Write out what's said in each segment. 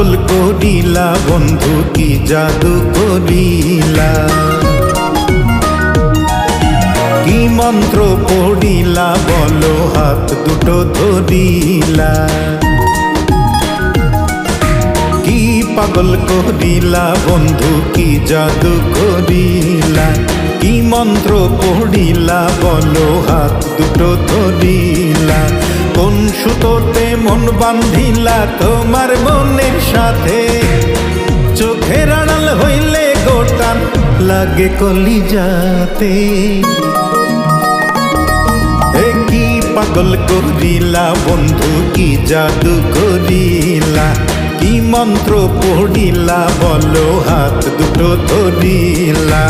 করিলা, বন্ধু, কি জাদু করিলা? কি মন্ত্র পড়িলা, বলো, হাত দুটো ধরিলা। কি পাগল করিলা, বন্ধু, কি জাদু করিলা? কি মন্ত্র পড়িলা, বলো, হাত দুটো ধরিলা। কোন সুতোতে মন বান্ধিলা তোমার মনের সাথে? চোখের আড়াল হইলে গোটান লাগে কলি যাতে এ কি পাগল করিলা বন্ধু, কি জাদু করিলা? কি মন্ত্র পড়িলা বলো, হাত দুটো ধরিলা।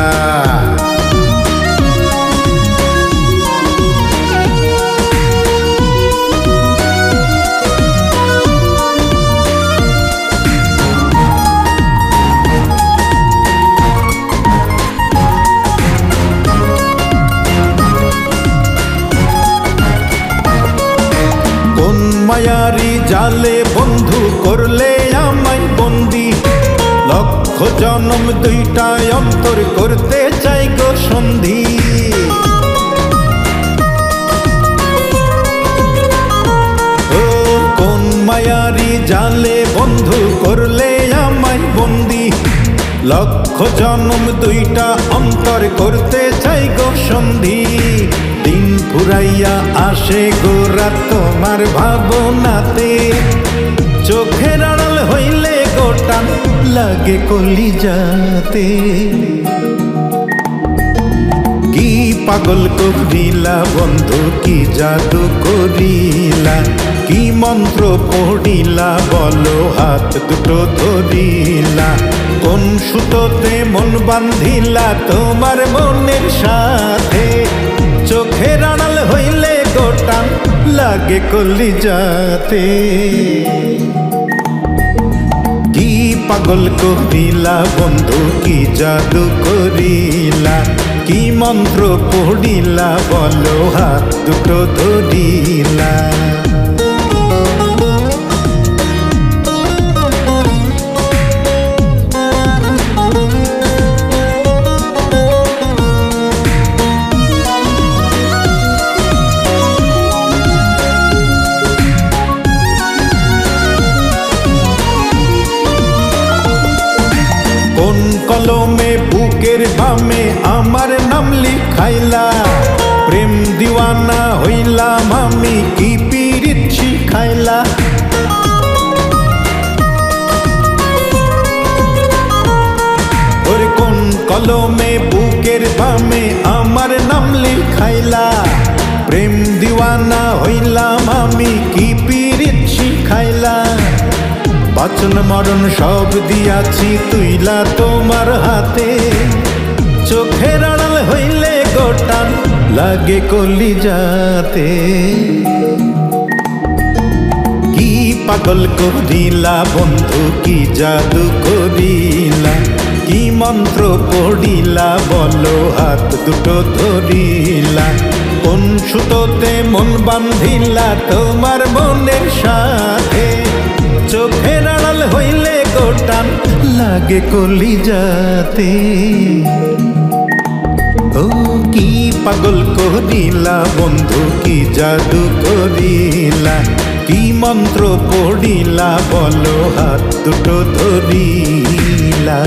মায়ারি জালে বন্ধু করলে আমায় বন্দি। লক্ষ জনম দুইটায় অন্তর করতে চাই গো সন্ধি। ও কোন মায়ারি জালে বন্ধু করলে আমায় বন্দি। লক্ষ জনম দুইটা অন্তর করতে আসে গোরা তোমার ভাবনাতে চোখের আড়াল হইলে গোটান লাগে কলি যাতে কি পাগল করিলা বন্ধু, কি জাদু করিলা? কি মন্ত্র পড়িলা বলো, হাত দুটো ধরিলা। কোন সুতোতে মন বান্ধিলা, তোমার মনের সাথে লাগে কলি যাতে কি পাগল করিলা বন্ধু, কি জাদু করিলা? কি মন্ত্র পড়িলা বলো, হাত দুটো ধরিলা। কলমে, বুকের বামে আমার নাম লিখাইলা। প্রেম দিওয়ানা হইলাম আমি, কি ওর কোন কলমে, বুকের বামে আমার নাম লিখাইলা। প্রেম দিওয়ানা হইলাম আমি, কি পীড়িত শিখাইলা। বাচন মরণ সব দিয়াছি তুইলা তোমার হাতে। চোখের আড়াল হইলে গোটান লাগে কলি যাতে কি পাগল করিলা বন্ধু, কি জাদু করিলা? কি মন্ত্র পড়িলা বলো, হাত দুটো ধরিলা। কোন সুতোতে মন বান্ধিলা তোমার লাগে কলি যাতে ও কি পাগল করিলা, বন্ধু কি জাদু করিলা, কি মন্ত্র পড়িলা, বলো হাত দুটো ধরিলা।